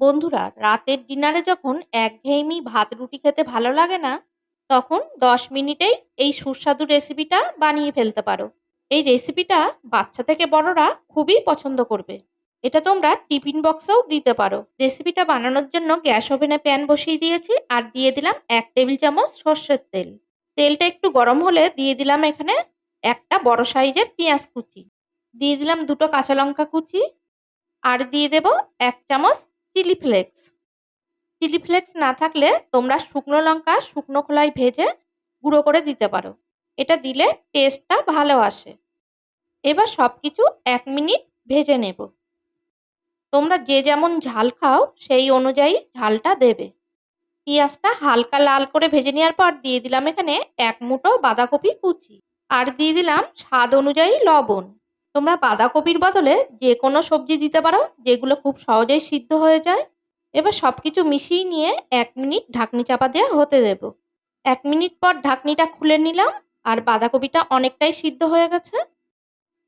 বন্ধুরা, রাতের ডিনারে যখন একঘেয়েমি ভাত রুটি খেতে ভালো লাগে না, তখন দশ মিনিটেই এই সুস্বাদু রেসিপিটা বানিয়ে ফেলতে পারো। এই রেসিপিটা বাচ্চা থেকে বড়রা খুবই পছন্দ করবে। এটা তোমরা টিফিন বক্সেও দিতে পারো। রেসিপিটা বানানোর জন্য গ্যাস ওভেনে প্যান বসিয়ে দিয়েছি আর দিয়ে দিলাম এক টেবিল চামচ সর্ষের তেল। তেলটা একটু গরম হলে দিয়ে দিলাম এখানে একটা বড় সাইজের পেঁয়াজ কুচি। দিয়ে দিলাম দুটো কাঁচা লঙ্কা কুচি আর দিয়ে দেব এক চামচ চিলি ফ্লেক্স চিলি ফ্লেক্স না থাকলে তোমরা শুকনো লঙ্কা, শুকনো খোলায় ভেজে গুঁড়ো করে দিতে পারো। এটা দিলে টেস্টটা ভালো আসে। এবার সব কিছু এক মিনিট ভেজে নেব। তোমরা যে যেমন ঝাল খাও, সেই অনুযায়ী ঝালটা দেবে। পেঁয়াজটা হালকা লাল করে ভেজে নেওয়ার পর দিয়ে দিলাম এখানে এক মুঠো বাঁধাকপি কুচি। আর দিয়ে দিলাম স্বাদ অনুযায়ী লবণ। তোমরা বাঁধাকপির বদলে যে কোনো সবজি দিতে পারো, যেগুলো খুব সহজেই সিদ্ধ হয়ে যায়। এবার সব কিছু মিশিয়ে নিয়ে এক মিনিট ঢাকনি চাপা দেওয়া হতে দেব। এক মিনিট পর ঢাকনিটা খুলে নিলাম, আর বাঁধাকপিটা অনেকটাই সিদ্ধ হয়ে গেছে।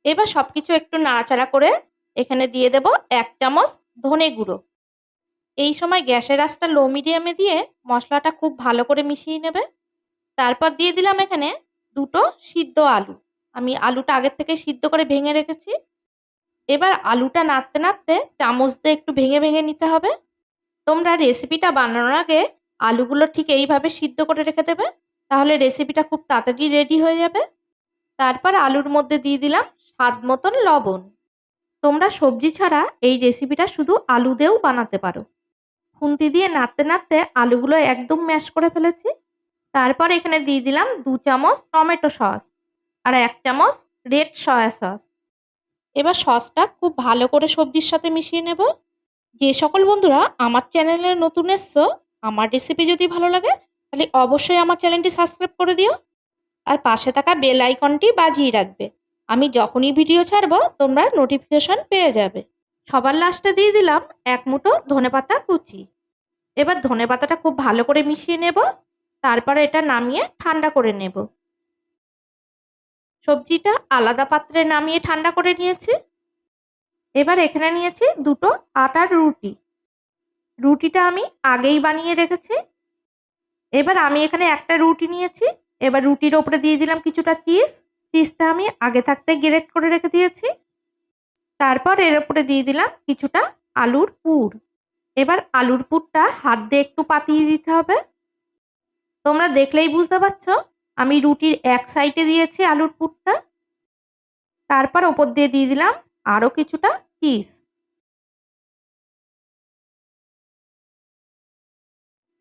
এবার সব কিছু একটু নাড়াচাড়া করে এখানে দিয়ে দেব এক চামচ ধনে গুঁড়ো। এই সময় গ্যাসের আঁচটা লো মিডিয়ামে দিয়ে মশলাটা খুব ভালো করে মিশিয়ে নেবে। তারপর দিয়ে দিলাম এখানে দুটো সিদ্ধ আলু। আমি আলুটা আগের থেকে সিদ্ধ করে ভেঙে রেখেছি। এবার আলুটা নাড়তে নাড়তে চামচ দিয়ে একটু ভেঙে ভেঙে নিতে হবে। তোমরা রেসিপিটা বানানোর আগে আলুগুলো ঠিক এইভাবে সিদ্ধ করে রেখে দেবে, তাহলে রেসিপিটা খুব তাড়াতাড়ি রেডি হয়ে যাবে। তারপর আলুর মধ্যে দিয়ে দিলাম স্বাদ মতন লবণ। তোমরা সবজি ছাড়া এই রেসিপিটা শুধু আলু দিয়েও বানাতে পারো। খুন্তি দিয়ে নাড়তে নাড়তে আলুগুলো একদম ম্যাশ করে ফেলেছি। তারপর এখানে দিয়ে দিলাম দু চামচ টমেটো সস। আর এক চামচ রেড সয়া সস এবার সসটা খুব ভালো করে সবজির সাথে মিশিয়ে নেব। যে সকল বন্ধুরা আমার চ্যানেলে নতুন এসছো, আমার রেসিপি যদি ভালো লাগে, তাহলে অবশ্যই আমার চ্যানেলটি সাবস্ক্রাইব করে দিও। আর পাশে থাকা বেল আইকনটি বাজিয়ে রাখবে। আমি যখনই ভিডিও ছাড়বো, তোমরা নোটিফিকেশন পেয়ে যাবে। সবার লাস্টে দিয়ে দিলাম এক মুঠো ধনেপাতা কুচি। এবার ধনেপাতাটা খুব ভালো করে মিশিয়ে নেব। তারপরে এটা নামিয়ে ঠান্ডা করে নেব। সবজিটা আলাদা পাত্রে নামিয়ে ঠান্ডা করে নিয়েছি। এবার এখানে নিয়েছি দুটো আটার রুটি। রুটিটা আমি আগেই বানিয়ে রেখেছি। এবার আমি এখানে একটা রুটি নিয়েছি। এবার রুটির ওপরে দিয়ে দিলাম কিছুটা চিজ। চিজটা আমি আগে থাকতে গ্রেট করে রেখে দিয়েছি। তারপর এর ওপরে দিয়ে দিলাম কিছুটা আলুর পুর। এবার আলুর পুরটা হাত দিয়ে একটু পাতিয়ে দিতে হবে। তোমরা দেখলেই বুঝতে পারছ আমি রুটির এক সাইডে দিয়েছি আলুর পুরটা। তারপর ওপর দিয়ে দিয়ে দিলাম আরও কিছুটা চিজ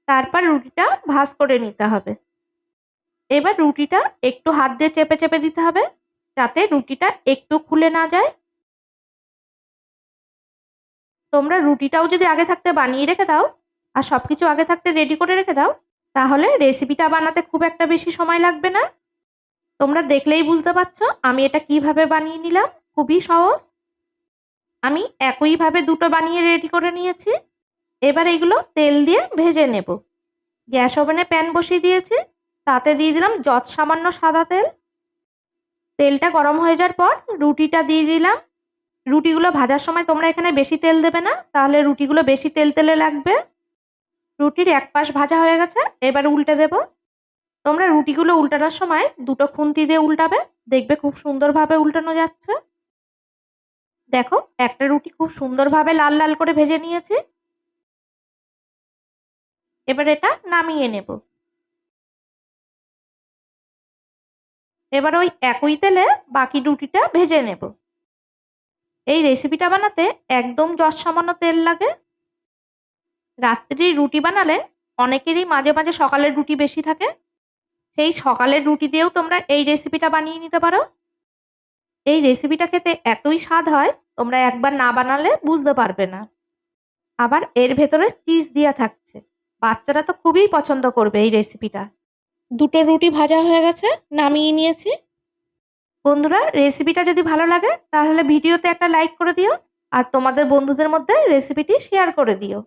তারপর রুটিটা ভাজ করে নিতে হবে। এবার রুটিটা একটু হাত দিয়ে চেপে চেপে দিতে হবে যাতে রুটিটা একটু খুলে না যায়। তোমরা রুটিটাও যদি আগে থাকতে বানিয়ে রেখে দাও আর সব কিছু আগে থাকতে রেডি করে রেখে দাও তাহলে রেসিপিটা বানাতে খুব একটা বেশি সময় লাগবে না। তোমরা দেখলেই বুঝতে পারছ আমি এটা কীভাবে বানিয়ে নিলাম, খুবই সহজ। আমি একইভাবে দুটো বানিয়ে রেডি করে নিয়েছি। এবার এগুলো তেল দিয়ে ভেজে নেব। গ্যাস ওভেনে প্যান বসিয়ে দিয়েছি, তাতে দিয়ে দিলাম যত সামান্য সাদা তেল। তেলটা গরম হয়ে যাওয়ার পর রুটিটা দিয়ে দিলাম। রুটিগুলো ভাজার সময় তোমরা এখানে বেশি তেল দেবে না, তাহলে রুটিগুলো বেশি তেল তেলে লাগবে। রুটির এক পাশ ভাজা হয়ে গেছে, এবার উল্টে দেব। তোমরা রুটিগুলো উল্টানোর সময় দুটো খুন্তি দিয়ে উল্টাবে, দেখবে খুব সুন্দরভাবে উল্টানো যাচ্ছে। দেখো, একটা রুটি খুব সুন্দরভাবে লাল লাল করে ভেজে নিয়েছি। এবার এটা নামিয়ে নেব। এবার ওই একই তেলে বাকি রুটিটা ভেজে নেব। এই রেসিপিটা বানাতে একদম যশ সামান্য তেল লাগে। রাত্রি রুটি বানালে অনেকেরই মাঝে মাঝে সকালের রুটি বেশি থাকে। সেই সকালের রুটি দিয়েও তোমরা এই রেসিপিটা বানিয়ে নিতে পারো। এই রেসিপিটা খেতে এতই স্বাদ হয়, তোমরা একবার না বানালে বুঝতে পারবে না। আবার এর ভেতরে চিজ দেওয়া থাকছে। বাচ্চারা তো খুবই পছন্দ করবে এই রেসিপিটা দুটো রুটি ভাজা হয়ে গেছে, নামিয়ে নিয়েছি। বন্ধুরা রেসিপিটা যদি ভালো লাগে, তাহলে ভিডিওতে একটা লাইক করে দিও, আর তোমাদের বন্ধুদের মধ্যে রেসিপিটি শেয়ার করে দিও।